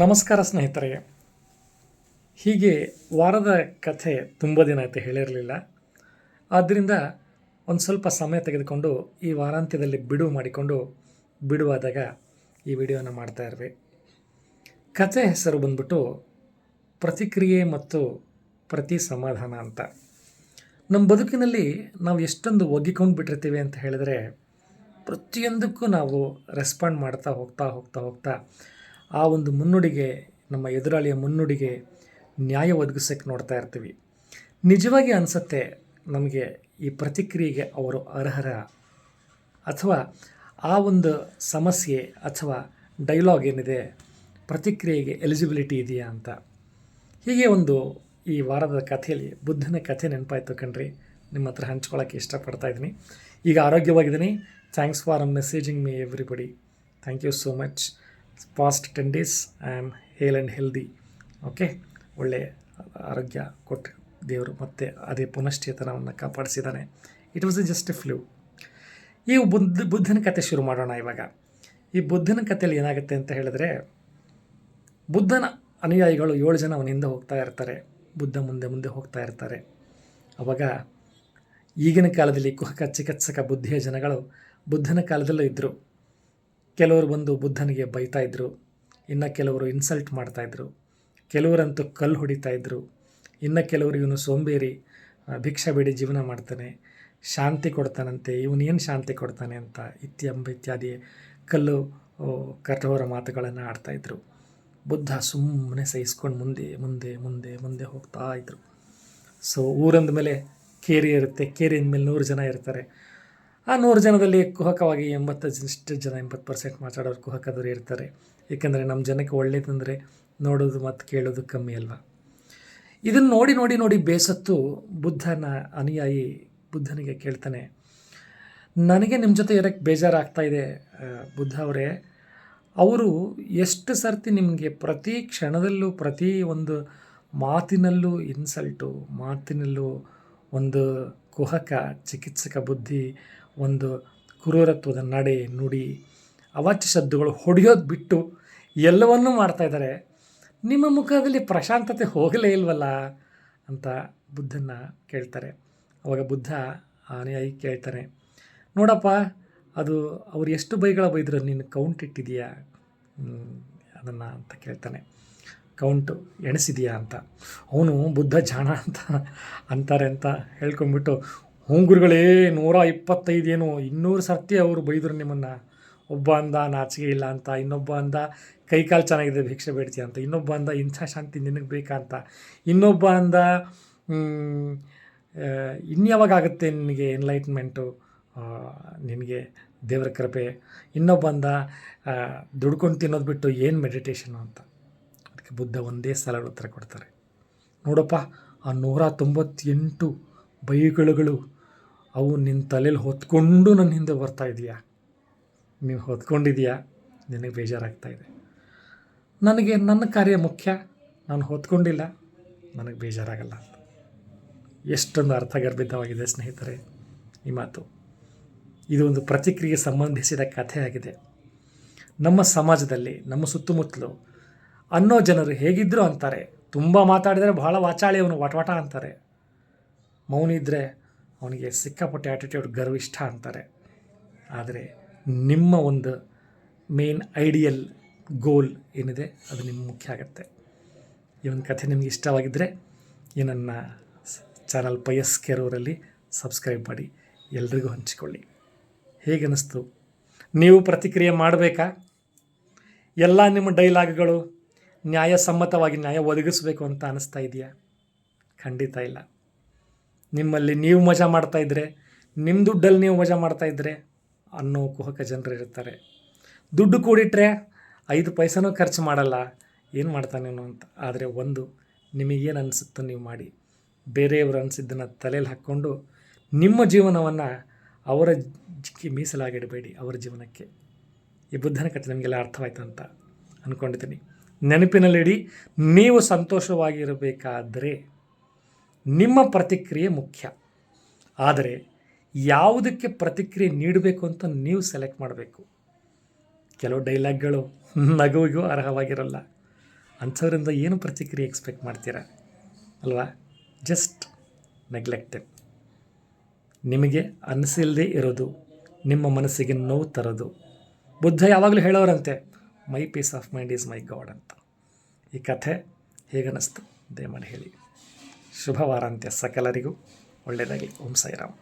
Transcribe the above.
ನಮಸ್ಕಾರ ಸ್ನೇಹಿತರೆ. ಹೀಗೆ ವಾರದ ಕಥೆ ತುಂಬ ದಿನ ಆಯಿತು ಹೇಳಿರಲಿಲ್ಲ. ಆದ್ದರಿಂದ ಒಂದು ಸ್ವಲ್ಪ ಸಮಯ ತೆಗೆದುಕೊಂಡು ಈ ವಾರಾಂತ್ಯದಲ್ಲಿ ಬಿಡುವು ಮಾಡಿಕೊಂಡು ಬಿಡುವಾದಾಗ ಈ ವಿಡಿಯೋನ ಮಾಡ್ತಾ ಇರ್ವಿ ಕಥೆ ಹೆಸರು ಬಂದ್ಬಿಟ್ಟು ಪ್ರತಿಕ್ರಿಯೆ ಮತ್ತು ಪ್ರತಿ ಸಮಾಧಾನ ಅಂತ. ನಮ್ಮ ಬದುಕಿನಲ್ಲಿ ನಾವು ಎಷ್ಟೊಂದು ಒಗ್ಗಿಕೊಂಡು ಬಿಟ್ಟಿರ್ತೀವಿ ಅಂತ ಹೇಳಿದ್ರೆ ಪ್ರತಿಯೊಂದಕ್ಕೂ ನಾವು ರೆಸ್ಪಾಂಡ್ ಮಾಡ್ತಾ ಹೋಗ್ತಾ ಹೋಗ್ತಾ ಹೋಗ್ತಾ ಆ ಒಂದು ಮುನ್ನುಡಿಗೆ, ನಮ್ಮ ಎದುರಾಳಿಯ ಮುನ್ನುಡಿಗೆ ನ್ಯಾಯ ಒದಗಿಸೋಕ್ಕೆ ನೋಡ್ತಾ ಇರ್ತೀವಿ. ನಿಜವಾಗಿ ಅನಿಸುತ್ತೆ ನಮಗೆ ಈ ಪ್ರತಿಕ್ರಿಯೆಗೆ ಅವರು ಅರ್ಹರ ಅಥವಾ ಆ ಒಂದು ಸಮಸ್ಯೆ ಅಥವಾ ಡೈಲಾಗ್ ಏನಿದೆ, ಪ್ರತಿಕ್ರಿಯೆಗೆ ಎಲಿಜಿಬಿಲಿಟಿ ಇದೆಯಾ ಅಂತ. ಹೀಗೆ ಒಂದು ಈ ವಾರದ ಕಥೆಯಲ್ಲಿ, ಬುದ್ಧನ ಕಥೆ ನೆನಪಾಯ್ತು ಕಣ್ರಿ, ನಿಮ್ಮ ಹತ್ರ ಹಂಚ್ಕೊಳ್ಳೋಕ್ಕೆ ಇಷ್ಟಪಡ್ತಾ ಇದ್ದೀನಿ. ಈಗ ಆರೋಗ್ಯವಾಗಿದ್ದೀನಿ. Thanks for messaging me everybody thank you so much past ten days I am hale and healthy okay ಒಳ್ಳೆ ಆರೋಗ್ಯ ಕೊಟ್ಟು ದೇವರು ಮತ್ತೆ ಅದೇ ಪುನಶ್ಚೇತನವನ್ನು ಕಾಪಾಡಿಸಿದ್ದಾನೆ. It was just a flu ಈ ಬುದ್ಧ, ಬುದ್ಧನ ಕತೆ ಶುರು ಮಾಡೋಣ ಇವಾಗ. ಈ ಬುದ್ಧನ ಕಥೆಯಲ್ಲಿ ಏನಾಗುತ್ತೆ ಅಂತ ಹೇಳಿದ್ರೆ, ಬುದ್ಧನ ಅನುಯಾಯಿಗಳು ಏಳು ಜನ ಅವನಿಂದ ಹೋಗ್ತಾ ಇರ್ತಾರೆ. ಬುದ್ಧ ಮುಂದೆ ಮುಂದೆ ಹೋಗ್ತಾ ಇರ್ತಾರೆ. ಅವಾಗ ಈಗಿನ ಕಾಲದಲ್ಲಿ ಕುಹಕ ಚಿಕಿತ್ಸಕ ಬುದ್ಧಿಯ ಜನಗಳು ಬುದ್ಧನ ಕಾಲದಲ್ಲೂ ಇದ್ದರು ಕೆಲವರು ಬಂದು ಬುದ್ಧನಿಗೆ ಬೈತಾಯಿದ್ರು ಇನ್ನು ಕೆಲವರು ಇನ್ಸಲ್ಟ್ ಮಾಡ್ತಾಯಿದ್ರು ಕೆಲವರಂತೂ ಕಲ್ಲು ಹೊಡಿತಾಯಿದ್ರು ಇನ್ನು ಕೆಲವರು ಇವನು ಸೋಂಬೇರಿ ಭಿಕ್ಷೆ ಬೇಡಿ ಜೀವನ ಮಾಡ್ತಾನೆ, ಶಾಂತಿ ಕೊಡ್ತಾನಂತೆ ಇವನೇನು ಶಾಂತಿ ಕೊಡ್ತಾನೆ ಅಂತ ಇತ್ಯಂಬ ಇತ್ಯಾದಿ ಕಲ್ಲು ಕಠೋರ ಮಾತುಗಳನ್ನು ಆಡ್ತಾಯಿದ್ರು ಬುದ್ಧ ಸುಮ್ಮನೆ ಸಹಿಸ್ಕೊಂಡು ಮುಂದೆ ಮುಂದೆ ಮುಂದೆ ಮುಂದೆ ಹೋಗ್ತಾ ಇದ್ರು. ಸೊ ಊರಂದ ಮೇಲೆ ಕೇರಿ ಇರುತ್ತೆ ಕೇರಿಯಿಂದ ಮೇಲೆ ನೂರು ಜನ ಇರ್ತಾರೆ. ಆ ನೂರು ಜನದಲ್ಲಿ ಕುಹಕವಾಗಿ ಎಂಬತ್ತಷ್ಟು ಜನ ಎಂಬತ್ತು ಪರ್ಸೆಂಟ್ ಮಾತಾಡೋರು ಕುಹಕದವರು ಇರ್ತಾರೆ. ಏಕೆಂದರೆ ನಮ್ಮ ಜನಕ್ಕೆ ಒಳ್ಳೇದಂದರೆ ನೋಡೋದು ಮತ್ತು ಕೇಳೋದು ಕಮ್ಮಿ ಅಲ್ವಾ? ಇದನ್ನು ನೋಡಿ ನೋಡಿ ನೋಡಿ ಬೇಸತ್ತು ಬುದ್ಧನ ಅನುಯಾಯಿ ಬುದ್ಧನಿಗೆ ಕೇಳ್ತಾನೆ, ನನಗೆ ನಿಮ್ಮ ಜೊತೆ ಇರೋಕ್ಕೆ ಬೇಜಾರಾಗ್ತಾ ಇದೆ ಬುದ್ಧ ಅವರೇ. ಅವರು ಎಷ್ಟು ಸರ್ತಿ ನಿಮಗೆ ಪ್ರತಿ ಕ್ಷಣದಲ್ಲೂ, ಪ್ರತಿ ಒಂದು ಮಾತಿನಲ್ಲೂ ಇನ್ಸಲ್ಟು ಮಾತಿನಲ್ಲೂ ಒಂದು ಕುಹಕ, ಚಿಕಿತ್ಸಕ ಬುದ್ಧಿ ಒಂದು ಕ್ರೂರತ್ವದ ನಡೆ ನುಡಿ ಅವಾಚ್ಯ ಶಬ್ದಗಳು ಹೊಡೆಯೋದು ಬಿಟ್ಟು ಎಲ್ಲವನ್ನೂ ಮಾಡ್ತಾಯಿದ್ದಾರೆ ನಿಮ್ಮ ಮುಖದಲ್ಲಿ ಪ್ರಶಾಂತತೆ ಹೋಗಲೇ ಇಲ್ವಲ್ಲ ಅಂತ ಬುದ್ಧನ ಕೇಳ್ತಾರೆ. ಅವಾಗ ಬುದ್ಧ ಅನುಯಾಯಿ ಕೇಳ್ತಾನೆ ನೋಡಪ್ಪ, ಅದು ಅವ್ರು ಎಷ್ಟು ಬೈಗಳ ಬೈದ್ರು ನೀನು ಕೌಂಟ್ ಇಟ್ಟಿದೆಯಾ ಅದನ್ನು ಅಂತ ಕೇಳ್ತಾನೆ. ಕೌಂಟ್ ಎಣಿಸಿದೆಯಾ ಅಂತ. ಅವನು ಬುದ್ಧ ಜಾಣ ಅಂತ ಅಂತಾರೆ ಅಂತ ಹೇಳ್ಕೊಂಬಿಟ್ಟು ಗುರುಗಳೇ ನೂರ ಇಪ್ಪತ್ತೈದೇನು, ಇನ್ನೂರು ಸರ್ತಿ ಅವರು ಬೈದರು ನಿಮ್ಮನ್ನು. ಒಬ್ಬ ಅಂದ ನಾಚಿಕೆ ಇಲ್ಲ ಅಂತ. ಇನ್ನೊಬ್ಬ ಅಂದ, ಕೈಕಾಲು ಚೆನ್ನಾಗಿದೆ, ಭಿಕ್ಷೆ ಬೇಡ್ತೀಯ ಅಂತ. ಇನ್ನೊಬ್ಬ ಅಂದ, ಇಂಥ ಶಾಂತಿ ನಿನಗೆ ಬೇಕಾ ಅಂತ. ಇನ್ನೊಬ್ಬ ಅಂದ ಇನ್ಯಾವಾಗತ್ತೆ ನಿನಗೆ ಎನ್ಲೈಟ್ಮೆಂಟು ನಿನಗೆ ದೇವರ ಕೃಪೆ. ಇನ್ನೊಬ್ಬ ಅಂದ ದುಡ್ಕೊಂಡು ತಿನ್ನೋದು ಬಿಟ್ಟು ಏನು ಮೆಡಿಟೇಷನು ಅಂತ. ಅದಕ್ಕೆ ಬುದ್ಧ ಒಂದೇ ಸಲ ಉತ್ತರ ಕೊಡ್ತಾರೆ. ನೋಡಪ್ಪ, ಆ ನೂರ ತೊಂಬತ್ತೆಂಟು ಬೈಗಳುಗಳು ಅವು ನಿನ್ನ ತಲೆಯಲ್ಲಿ ಹೊತ್ಕೊಂಡು ನನ್ನ ಹಿಂದೆ ಬರ್ತಾ ಇದೆಯಾ? ನೀವು ಹೊತ್ಕೊಂಡಿದೆಯಾ? ನಿನಗೆ ಬೇಜಾರಾಗ್ತಾ ಇದೆ. ನನಗೆ ನನ್ನ ಕಾರ್ಯ ಮುಖ್ಯ. ನಾನು ಹೊತ್ಕೊಂಡಿಲ್ಲ. ನನಗೆ ಬೇಜಾರಾಗಲ್ಲ ಎಷ್ಟೊಂದು ಅರ್ಥಗರ್ಭಿತವಾಗಿದೆ ಸ್ನೇಹಿತರೆ ಈ ಮಾತು. ಇದು ಒಂದು ಪ್ರತಿಕ್ರಿಯೆಗೆ ಸಂಬಂಧಿಸಿದ ಕಥೆಯಾಗಿದೆ ನಮ್ಮ ಸಮಾಜದಲ್ಲಿ, ನಮ್ಮ ಸುತ್ತಮುತ್ತಲು ಅನ್ನೋ ಜನರು ಹೇಗಿದ್ದರು ಅಂತಾರೆ. ತುಂಬ ಮಾತಾಡಿದರೆ ಬಹಳ ವಾಚಾಳಿ ಅವನು ವಟವಟ ಅಂತಾರೆ. ಮೌನ ಇದ್ದರೆ ಅವನಿಗೆ ಸಿಕ್ಕಾಪಟ್ಟೆ ಆ್ಯಟಿಟ್ಯೂಡ್ ಗರ್ವಿಷ್ಠ ಅಂತಾರೆ. ಆದರೆ ನಿಮ್ಮ ಒಂದು ಮೇನ್ ಐಡಿಯಲ್ ಗೋಲ್ ಏನಿದೆ, ಅದು ನಿಮ್ಮ ಮುಖ್ಯ ಆಗುತ್ತೆ. ಈ ಒಂದು ಕಥೆ ನಿಮಗೆ ಇಷ್ಟವಾಗಿದ್ದರೆ ಈ ನನ್ನ ಚಾನಲ್ ಪಯಸ್ ಕೆರೂರಲ್ಲಿ ಸಬ್ಸ್ಕ್ರೈಬ್ ಮಾಡಿ, ಎಲ್ರಿಗೂ ಹಂಚಿಕೊಳ್ಳಿ. ಹೇಗೆ ಅನ್ನಿಸ್ತು ನೀವು ಪ್ರತಿಕ್ರಿಯೆ ಮಾಡಬೇಕಾ? ಎಲ್ಲ ನಿಮ್ಮ ಡೈಲಾಗ್ಗಳು ನ್ಯಾಯಸಮ್ಮತವಾಗಿ ನ್ಯಾಯ ಒದಗಿಸಬೇಕು ಅಂತ ಅನ್ನಿಸ್ತಾ ಇದೆಯಾ? ಖಂಡಿತ ಇಲ್ಲ. ನಿಮ್ಮಲ್ಲಿ ನೀವು ಮಜಾ ಮಾಡ್ತಾ ಇದ್ದರೆ ನಿಮ್ಮ ದುಡ್ಡಲ್ಲಿ ನೀವು ಮಜಾ ಮಾಡ್ತಾ ಇದ್ದರೆ ಅನ್ನೋ ಕುಹಕ ಜನರು ಇರ್ತಾರೆ. ದುಡ್ಡು ಕೂಡಿಟ್ರೆ ಐದು ಪೈಸನೂ ಖರ್ಚು ಮಾಡಲ್ಲ, ಏನು ಮಾಡ್ತಾನೇನೋ ಅಂತ. ಆದರೆ ಒಂದು, ನಿಮಗೇನು ಅನಿಸುತ್ತೋ ನೀವು ಮಾಡಿ. ಬೇರೆಯವರು ಅನಿಸಿದ್ದನ್ನು ತಲೆಯಲ್ಲಿ ಹಾಕ್ಕೊಂಡು ನಿಮ್ಮ ಜೀವನವನ್ನು ಅವರ ಮೀಸಲಾಗಿಡಬೇಡಿ, ಅವರ ಜೀವನಕ್ಕೆ. ಈ ಬುದ್ಧನ ಕಥೆ ನಿಮಗೆಲ್ಲ ಅರ್ಥವಾಯ್ತು ಅಂತ ಅಂದ್ಕೊಂಡಿದ್ದೀನಿ ನೆನಪಿನಲ್ಲಿಡಿ, ನೀವು ಸಂತೋಷವಾಗಿರಬೇಕಾದರೆ ನಿಮ್ಮ ಪ್ರತಿಕ್ರಿಯೆ ಮುಖ್ಯ. ಆದರೆ ಯಾವುದಕ್ಕೆ ಪ್ರತಿಕ್ರಿಯೆ ನೀಡಬೇಕು ಅಂತ ನೀವು ಸೆಲೆಕ್ಟ್ ಮಾಡಬೇಕು. ಕೆಲವು ಡೈಲಾಗ್ಗಳು ನಗುವಿಗೂ ಅರ್ಹವಾಗಿರಲ್ಲ. ಅಂಥವರಿಂದ ಏನು ಪ್ರತಿಕ್ರಿಯೆ ಎಕ್ಸ್ಪೆಕ್ಟ್ ಮಾಡ್ತೀರಾ? ಅಲ್ವಾ? ಜಸ್ಟ್ ನೆಗ್ಲೆಕ್ಟೆಡ್ ನಿಮಗೆ ಅನಿಸಿಲ್ಲದೆ ಇರೋದು, ನಿಮ್ಮ ಮನಸ್ಸಿಗೆ ನೋವು ತರೋದು. ಬುದ್ಧ ಯಾವಾಗಲೂ ಹೇಳೋರಂತೆ my peace of mind is my god ಅಂತ. ಈ ಕಥೆ ಹೇಗನ್ನಿಸ್ತು? ದಯಮಾಡಿ ಹೇಳಿ. ಶುಭ ವಾರಾಂತ್ಯ ಸಕಲರಿಗೂ. ಒಳ್ಳೆಯದಾಗಿ ಓಂ ಸಾಯಿರಾಮ್.